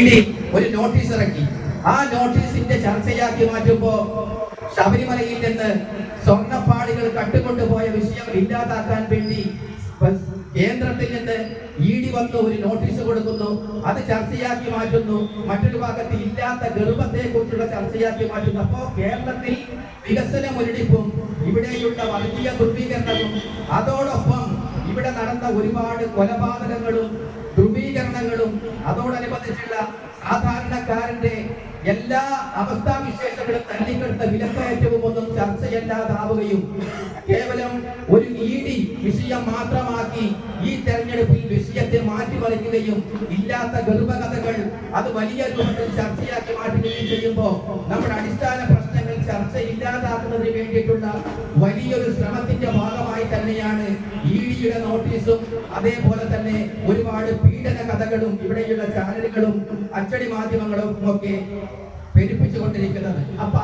ഇനി ഒരു നോട്ടീസ് ഇറക്കി. ആ നോട്ടീസിന്റെ ചർച്ചയാക്കി മാറ്റുമ്പോ ശബരിമലയിൽ നിന്ന് സ്വർണപ്പാളികൾ കട്ടുകൊണ്ടുപോയ വിഷയം ഇല്ലാതാക്കാൻ വേണ്ടി കേന്ദ്രത്തിൽ നിന്ന് ഇ ഡി വന്ന് ഒരു നോട്ടീസ് കൊടുക്കുന്നു. അത് ചർച്ചയാക്കി മാറ്റുന്നു. മറ്റൊരു ഭാഗത്ത് ഇല്ലാത്ത ഗർഭത്തെ കുറിച്ചുള്ള ചർച്ചയാക്കി മാറ്റുന്നു. അപ്പോ കേരളത്തിൽ വികസന മുരടിപ്പും ഇവിടെയുള്ള വർഗീയ ധ്രുവീകരണവും അതോടൊപ്പം ഇവിടെ നടന്ന ഒരുപാട് കൊലപാതകങ്ങളും അതോടനുബന്ധിച്ചുള്ള സാധാരണക്കാരന്റെ എല്ലാ അവസ്ഥാവിശേഷങ്ങളും തല്ലിക്കെടുത്ത വിലക്കയറ്റവും ഒന്നും ചർച്ചയല്ലാതാവുകയും കേവലം ഒരു ഇ വിഷയം മാത്രമാക്കി ഈ തെരഞ്ഞെടുപ്പിൽ വിഷയത്തെ മാറ്റിമറിക്കുകയും ഇല്ലാത്ത ഗർഭകഥകൾ അത് വലിയ രൂപത്തിൽ ചർച്ചയാക്കി മാറ്റുകയും ചെയ്യുമ്പോൾ നമ്മുടെ അടിസ്ഥാന പ്രശ്നങ്ങൾ ചർച്ച ഇല്ലാതാക്കുന്നതിന് വേണ്ടിയിട്ടുള്ള വലിയൊരു ശ്രമത്തിന്റെ ഭാഗമായി തന്നെയാണ് ഇ ഡിയുടെ നോട്ടീസും അതേപോലെ തന്നെ ഒരുപാട് പീഡന കഥകളും ഇവിടെയുള്ള ചാനലുകളും അച്ചടി മാധ്യമങ്ങളും ഒക്കെ പെരുപ്പിച്ചുകൊണ്ടിരിക്കുന്നത്. അപ്പൊ